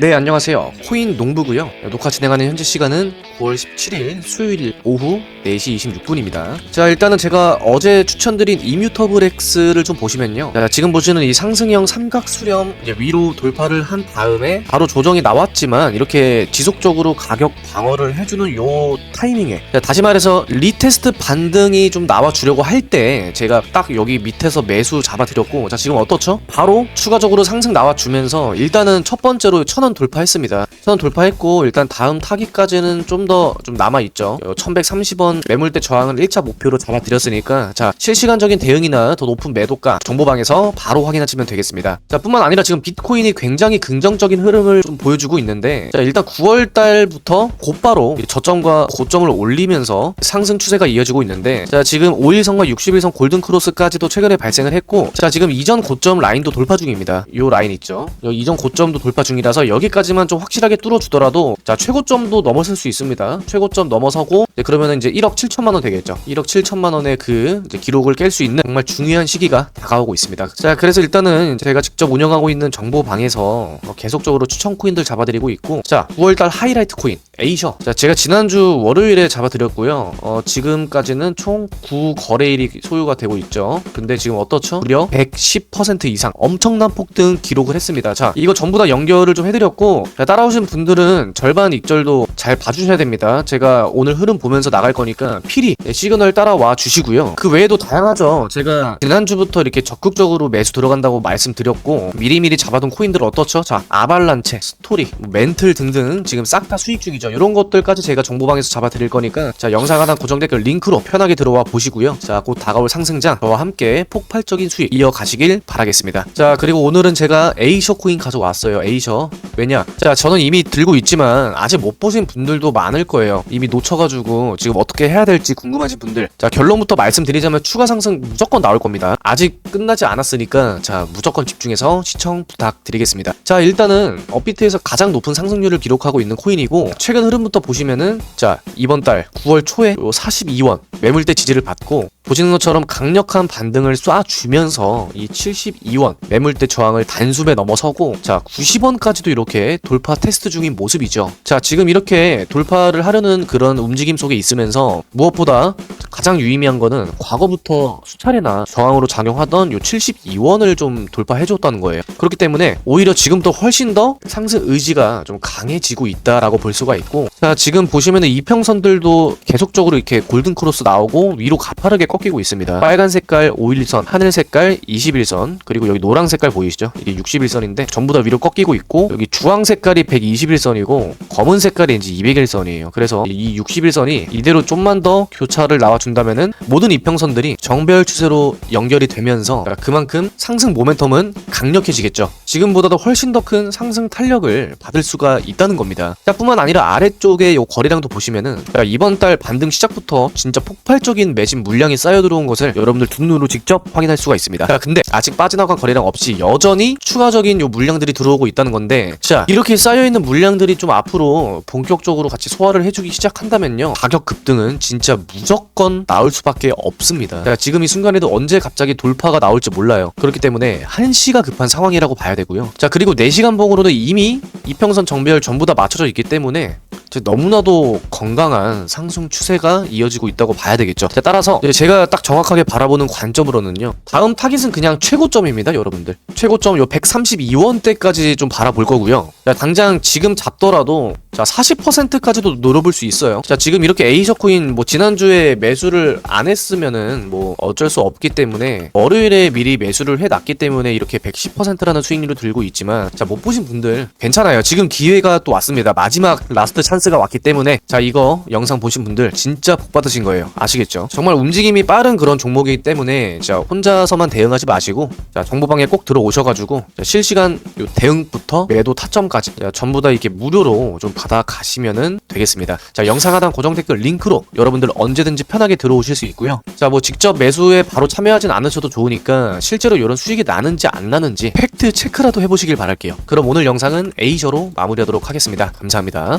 네 안녕하세요. 코인 농부고요. 녹화 진행하는 현재 시간은 9월 17일 수요일 오후 4시 26분입니다. 자 일단은 제가 어제 추천드린 이뮤터블엑스를 좀 보시면요. 자, 지금 보시는 이 상승형 삼각 수렴 이제 위로 돌파를 한 다음에 바로 조정이 나왔지만 이렇게 지속적으로 가격 방어를 해주는 요 타이밍에 자, 다시 말해서 리테스트 반등이 좀 나와주려고 할 때 제가 딱 여기 밑에서 매수 잡아드렸고 자 지금 어떻죠? 바로 추가적으로 상승 나와주면서 일단은 첫 번째로 천원 돌파했습니다. 천원 돌파했고 일단 다음 타기까지는 좀더좀 남아있죠. 1130원 매물대 저항을 1차 목표로 잡아드렸으니까 자 실시간적인 대응이나 더 높은 매도가 정보방에서 바로 확인하시면 되겠습니다. 자 뿐만 아니라 지금 비트코인이 굉장히 긍정적인 흐름을 좀 보여주고 있는데 자 일단 9월 달부터 곧바로 이 저점과 고점을 올리면서 상승 추세가 이어지고 있는데 자 지금 5일선과 60일선 골든 크로스까지도 최근에 발생을 했고 자 지금 이전 고점 라인도 돌파 중입니다. 요 라인 있죠? 요 이전 고점도 돌파 중이라서 여기까지만 좀 확실하게 뚫어주더라도 자 최고점도 넘어설 수 있습니다. 최고점 넘어서고 이제 그러면은 이제 1억 7천만 원 되겠죠. 1억 7천만 원의 그 기록을 깰 수 있는 정말 중요한 시기가 다가오고 있습니다. 자 그래서 일단은 제가 직접 운영하고 있는 정보방에서 어, 계속적으로 추천 코인들 잡아드리고 있고 자 9월달 하이라이트 코인 에이셔. 자 제가 지난주 월요일에 잡아드렸고요. 어, 지금까지는 총 9거래일이 소요가 되고 있죠. 근데 지금 어떻죠? 무려 110% 이상 엄청난 폭등 기록을 했습니다. 자 이거 전부 다 연결을 좀 해드 렸고 자, 따라오신 분들은 절반 익절도 잘 봐주셔야 됩니다. 제가 오늘 흐름 보면서 나갈 거니까 필히 네, 시그널 따라와 주시고요. 그 외에도 다양하죠. 제가 지난주부터 이렇게 적극적으로 매수 들어간다고 말씀드렸고 미리미리 잡아둔 코인들 어떻죠? 자 아발란체, 스토리, 뭐 멘틀 등등 지금 싹 다 수익 중이죠. 이런 것들까지 제가 정보방에서 잡아드릴 거니까 자 영상 하나 고정 댓글 링크로 편하게 들어와 보시고요. 자곧 다가올 상승장 저와 함께 폭발적인 수익 이어가시길 바라겠습니다. 자 그리고 오늘은 제가 에이셔 코인 가져왔어요. 에이셔 왜냐? 자 저는 이미 들고 있지만 아직 못 보신 분들도 많을 거예요. 이미 놓쳐가지고 지금 어떻게 해야 될지 궁금하신 분들. 자 결론부터 말씀드리자면 추가 상승 무조건 나올 겁니다. 아직 끝나지 않았으니까 자 무조건 집중해서 시청 부탁드리겠습니다. 자 일단은 업비트에서 가장 높은 상승률을 기록하고 있는 코인이고 최근 흐름부터 보시면은 자 이번 달 9월 초에 요 42원 매물대 지지를 받고 보시는 것처럼 강력한 반등을 쏴주면서 이 72원 매물대 저항을 단숨에 넘어서고 자 90원까지도 이렇게 돌파 테스트 중인 모습이죠. 자 지금 이렇게 돌파를 하려는 그런 움직임 속에 있으면서 무엇보다 가장 유의미한 거는 과거부터 수차례나 저항으로 작용하던 요 72원을 좀 돌파해줬다는 거예요. 그렇기 때문에 오히려 지금부터 훨씬 더 상승 의지가 좀 강해지고 있다라고 볼 수가 있고 자 지금 보시면은 이평선들도 계속적으로 이렇게 골든 크로스 나오고 위로 가파르게 꺾이고 있습니다. 빨간 색깔 5일선 하늘 색깔 21선 그리고 여기 노랑 색깔 보이시죠? 이게 61선인데 전부 다 위로 꺾이고 있고 여기 주황 색깔이 121선이고 검은 색깔이 이제 201선이에요. 그래서 이 61선이 이대로 좀만 더 교차를 나와준다면은 모든 이평선들이 정배열 추세로 연결이 되면서 그만큼 상승 모멘텀은 강력해지겠죠. 지금보다도 훨씬 더 큰 상승 탄력을 받을 수가 있다는 겁니다. 자 뿐만 아니라 아래쪽에 요 거래량도 보시면은 자, 이번 달 반등 시작부터 진짜 폭발적인 매진 물량이 쌓여 들어온 것을 여러분들 두 눈으로 직접 확인할 수가 있습니다. 자 근데 아직 빠져나간 거래량 없이 여전히 추가적인 요 물량들이 들어오고 있다는 건데 자 이렇게 쌓여 있는 물량들이 좀 앞으로 본격적으로 같이 소화를 해주기 시작한다면요. 가격 급등은 진짜 무조건 나올 수밖에 없습니다. 자, 지금 이 순간에도 언제 갑자기 돌파가 나올지 몰라요. 그렇기 때문에 한시가 급한 상황이라고 봐야 되고요. 자 그리고 4시간 봉으로는 이미 이평선 정배열 전부 다 맞춰져 있기 때문에 너무나도 건강한 상승 추세가 이어지고 있다고 봐야 되겠죠. 자, 따라서 제가 딱 정확하게 바라보는 관점으로는요. 다음 타깃은 그냥 최고점입니다, 여러분들. 최고점 요 132원대까지 좀 바라볼 거고요. 자, 당장 지금 잡더라도 자 40%까지도 노려볼 수 있어요. 자 지금 이렇게 에이셔 코인 뭐 지난주에 매수를 안 했으면은 뭐 어쩔 수 없기 때문에 월요일에 미리 매수를 해 놨기 때문에 이렇게 110%라는 수익률을 들고 있지만 자 못 보신 분들 괜찮아요. 지금 기회가 또 왔습니다. 마지막 라스트 찬스 가 왔기 때문에 자 이거 영상 보신 분들 진짜 복 받으신 거예요. 아시겠죠? 정말 움직임이 빠른 그런 종목이기 때문에 자 혼자서만 대응하지 마시고 자 정보방에 꼭 들어오셔가지고 자, 실시간 요 대응부터 매도 타점까지 자, 전부 다 이렇게 무료로 좀 받아 가시면은 되겠습니다. 자, 영상 하단 고정 댓글 링크로 여러분들 언제든지 편하게 들어오실 수 있고요. 자, 뭐 직접 매수에 바로 참여하진 않으셔도 좋으니까 실제로 이런 수익이 나는지 안 나는지 팩트 체크라도 해보시길 바랄게요. 그럼 오늘 영상은 에이저로 마무리하도록 하겠습니다. 감사합니다.